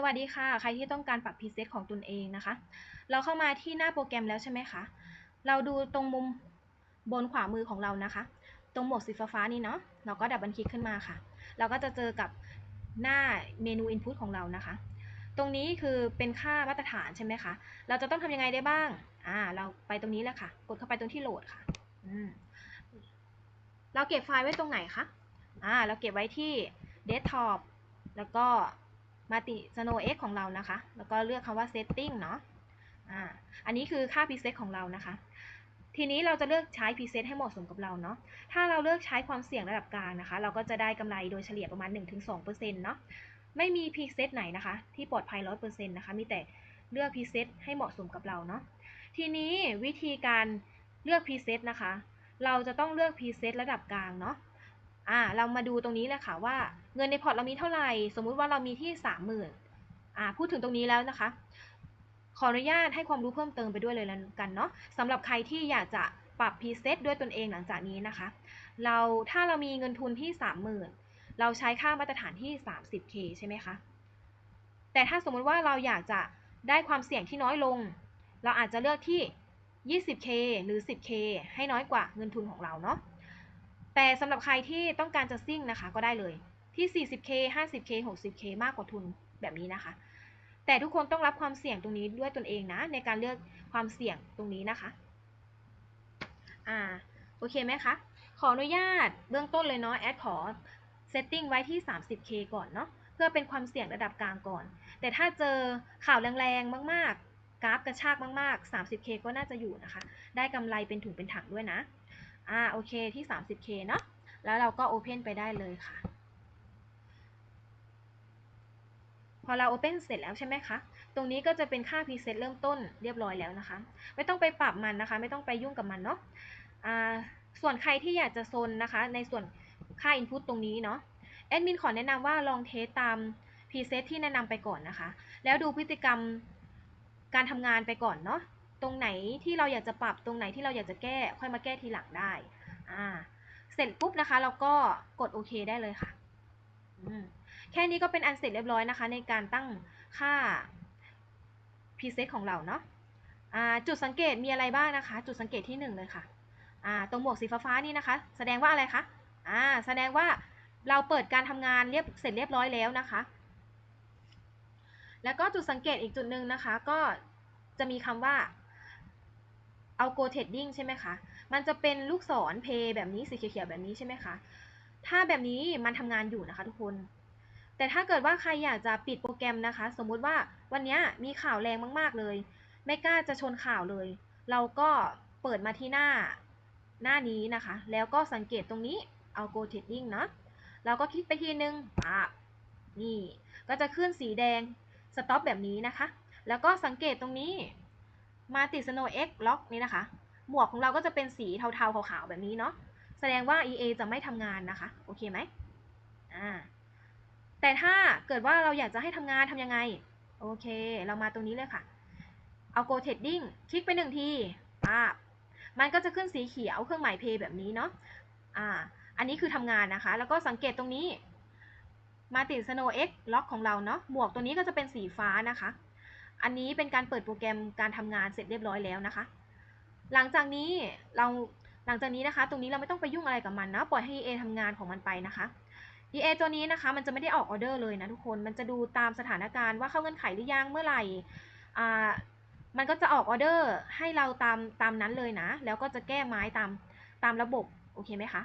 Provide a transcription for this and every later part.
สวัสดีค่ะ ใครที่ต้องการปรับพรีเซตของตนเองนะคะ เราเข้ามาที่หน้าโปรแกรมแล้วใช่ไหมคะ เราดูตรงมุมบนขวามือของเรานะคะ ตรงหมวกสีฟ้านี่เนาะ เราก็ดับเบิลคลิกขึ้นมาค่ะ เราก็จะเจอกับหน้าเมนู Input ของเรานะคะ ตรงนี้คือเป็นค่ามาตรฐานใช่ไหมคะ เราจะต้องทำยังไงได้บ้าง อ่า เราไปตรงนี้แหละค่ะ กดเข้าไปตรงที่โหลดค่ะ อืม เราเก็บไฟล์ไว้ตรงไหนคะ อ่า เราเก็บไว้ที่เดสก์ท็อปแล้วก็ มาติ Snow X ของเรานะคะ แล้วก็เลือกคำว่า Setting เนาะอ่าอันนี้คือค่า preset ของเรานะคะ ทีนี้เราจะเลือกใช้ preset ให้เหมาะสมกับเราเนาะถ้าเราเลือกใช้ความเสี่ยงระดับกลางนะคะ เราก็จะได้กำไรโดยเฉลี่ยประมาณ 1-2%เนาะไม่มี preset ไหนนะคะ ที่ปลอดภัย 100%นะคะ มีแต่เลือก preset ให้เหมาะสมกับเราเนาะทีนี้วิธีการเลือก preset นะคะ เราจะต้องเลือก preset ระดับกลางเนาะ อ่าเรามาดูตรงนี้เลยค่ะว่าเงินในพอร์ตเรามีเท่าไหร่ สมมุติว่าเรามีที่สามหมื่นอ่าพูดถึงตรงนี้แล้วนะคะ ขออนุญาตให้ความรู้เพิ่มเติมไปด้วยเลยแล้วกันเนาะสำหรับใครที่อยากจะปรับพรีเซตด้วยตนเองหลังจากนี้นะคะ เราถ้าเรามีเงินทุนที่สามหมื่นเราใช้ค่ามาตรฐานที่ 30k ใช่ไหมคะแต่ถ้าสมมุติว่าเราอยากจะได้ความเสี่ยงที่น้อยลง เราอาจจะเลือกที่ 20k หรือ 10k ให้น้อยกว่าเงินทุนของเราเนาะ แต่สำหรับใครที่ต้องการจะซิ่งนะคะก็ได้เลยที่ 40k 50k 60k มากกว่าทุนแบบนี้นะคะ แต่ทุกคนต้องรับความเสี่ยงตรงนี้ด้วยตนเองนะ ในการเลือกความเสี่ยงตรงนี้นะคะอ่าโอเคไหมคะขออนุญาตเบื้องต้นเลยเนาะแอดขอ setting ไว้ที่ 30k ก่อนเนาะเพื่อเป็นความเสี่ยงระดับกลางก่อน แต่ถ้าเจอข่าวแรงๆมาก ๆ กราฟกระชากมาก ๆ 30k ก็น่าจะอยู่นะคะ ได้กำไรเป็นถุงเป็นถังด้วยนะ อ่าโอเคที่ 30k เนาะแล้วเราก็ open ไปได้เลยค่ะ พอเรา open เสร็จแล้วใช่ไหมคะ ตรงนี้ก็จะเป็นค่า preset เริ่มต้นเรียบร้อยแล้วนะคะ ไม่ต้องไปปรับมันนะคะ ไม่ต้องไปยุ่งกับมันเนาะอ่าส่วนใครที่อยากจะโซนนะคะ ในส่วนค่า input ตรงนี้เนาะแอดมินขอแนะนำว่าลองเทสตาม preset ที่แนะนำไปก่อนนะคะ แล้วดูพฤติกรรมการทำงานไปก่อนเนาะ ตรงไหนที่เราอยากจะปรับตรงไหนที่เราอยากจะแก้ ค่อยมาแก้ทีหลังได้อ่าเสร็จปุ๊บนะคะ เราก็กดโอเคได้เลยค่ะแค่นี้ก็เป็นอันเสร็จเรียบร้อยนะคะ ในการตั้งค่า preset ของเราเนาะจุดสังเกตมีอะไรบ้างนะคะ จุดสังเกตที่หนึ่งเลยค่ะตรงหมวกสีฟ้าๆนี่นะคะ แสดงว่าอะไรคะแสดงว่าเราเปิดการทำงานเรียบเสร็จเรียบร้อยแล้วนะคะ แล้วก็จุดสังเกตอีกจุดหนึ่งนะคะ ก็จะมีคำว่า algo trading ใช่ไหมคะ มันจะเป็นลูกศรเพย์แบบนี้สีเขียวๆแบบนี้ใช่ไหมคะ ถ้าแบบนี้มันทำงานอยู่นะคะทุกคน แต่ถ้าเกิดว่าใครอยากจะปิดโปรแกรมนะคะ สมมุติว่าวันนี้มีข่าวแรงมากๆเลย ไม่กล้าจะชนข่าวเลย เราก็เปิดมาที่หน้าหน้านี้นะคะ แล้วก็สังเกตตรงนี้ algo trading เนาะเราก็คลิกไปทีนึงอะนี่ ก็จะขึ้นสีแดง stop แบบนี้นะคะ แล้วก็สังเกตตรงนี้ มาติด Snow X Lock นี่นะคะ หมวกของเราก็จะเป็นสีเทาๆขาวๆแบบนี้เนาะ แสดงว่า EA จะไม่ทำงานนะคะ โอเคไหมอ่า แต่ถ้าเกิดว่าเราอยากจะให้ทำงานทำยังไง โอเค เรามาตรงนี้เลยค่ะ เอา Go Trading คลิกไปหนึ่งทีป้าบมันก็จะขึ้นสีเขียวเครื่องหมายเพย์แบบนี้เนาะ อ่า อันนี้คือทำงานนะคะ แล้วก็สังเกตตรงนี้มาติด Snow X Lock ของเราเนาะ หมวกตัวนี้ก็จะเป็นสีฟ้านะคะ อันนี้เป็นการเปิดโปรแกรมการทำงานเสร็จเรียบร้อยแล้วนะคะ หลังจากนี้เราหลังจากนี้นะคะ ตรงนี้เราไม่ต้องไปยุ่งอะไรกับมันนะปล่อยให้ EA ทำงานของมันไปนะคะ EA ตัวนี้นะคะ มันจะไม่ได้ออกออเดอร์เลยนะทุกคนมันจะดูตามสถานการณ์ว่าเข้าเงื่อนไขหรือยังเมื่อไหร่อ่ามันก็จะออกออเดอร์ให้เราตามตามนั้นเลยนะ แล้วก็จะแก้ไม้ตามตามระบบโอเคไหมคะ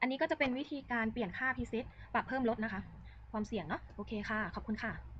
อันนี้ก็จะเป็นวิธีการเปลี่ยนค่าพิเศษปรับเพิ่มลดนะคะ ความเสี่ยงเนาะโอเคค่ะ ขอบคุณค่ะ